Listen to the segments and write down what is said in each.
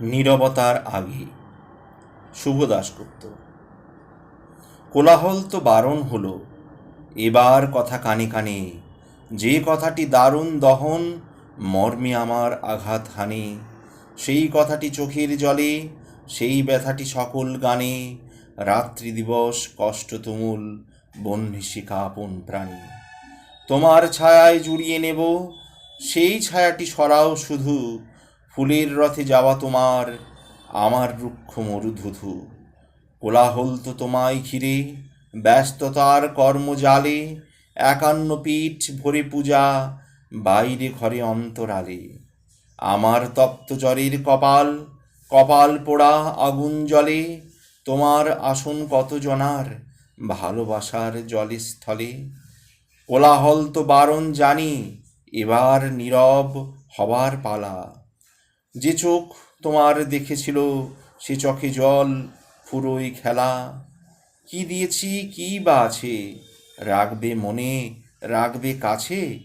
নীরবতার আগে। শুভ দাশগুপ্ত। কোলাহল তো বারণ হলো। এবার কথা কানে কানে, যে কথাটি দারুণ দহন, মর্মে আমার আঘাত হানে, সেই কথাটি চোখের জলে, সেই ব্যথাটি সকল গানে, রাত্রি দিবস কষ্ট তুমুল কাপন প্রাণী। তোমার ছায়ায় জুড়িয়ে নেব, সেই ছায়াটি সরাও শুধু ফুলের রথে যাওয়া তোমার, আমার রুক্ষ মরুধুধু। কোলাহল তো তোমায় ঘিরে, ব্যস্ততার কর্মজালে, একান্ন পিঠ ভরে পূজা, বাইরে ঘরে অন্তরালে। আমার তপ্ত জ্বরের কপাল কপাল পোড়া আগুন জলে তোমার আসন কত জনার ভালোবাসার জলে স্থলে কোলাহল তো বারণ জানি, এবার নীরব হবার পালা। যে চোখ তোমার দেখেছিল, সে চোখে জল ফুরোই খেলা। কি দিয়েছি, কি বা আছে? রাখবে মনে, রাখবে কাছে?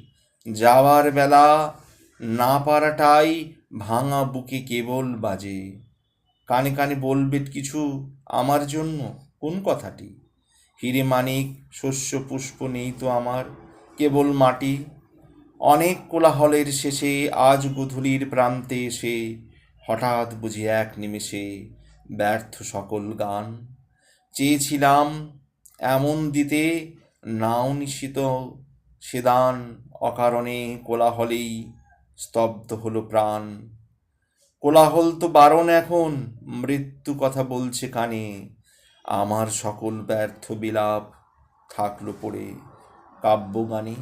যাওয়ার বেলা না পারাটাই ভাঙা বুকে কেবল বাজে। কানে কানে বলবে কিছু আমার জন্য? কোন কথাটি? হিরে মানিক শস্য পুষ্প নেই তো আমার, কেবল মাটি। অনেক কোলাহলের শেষে আজ গধূলির প্রান্তে এসে হঠাৎ বুঝি এক নিমেষে ব্যর্থ সকল গান। চেয়েছিলাম এমন দিতে, নাও নিশ্চিত সেদান অকারণে কোলাহলেই স্তব্ধ হলো প্রাণ। কোলাহল তো বারণ এখন, মৃত্যু কথা বলছে কানে। আমার সকল ব্যর্থ বিলাপ থাকল পড়ে কাব্যগানে।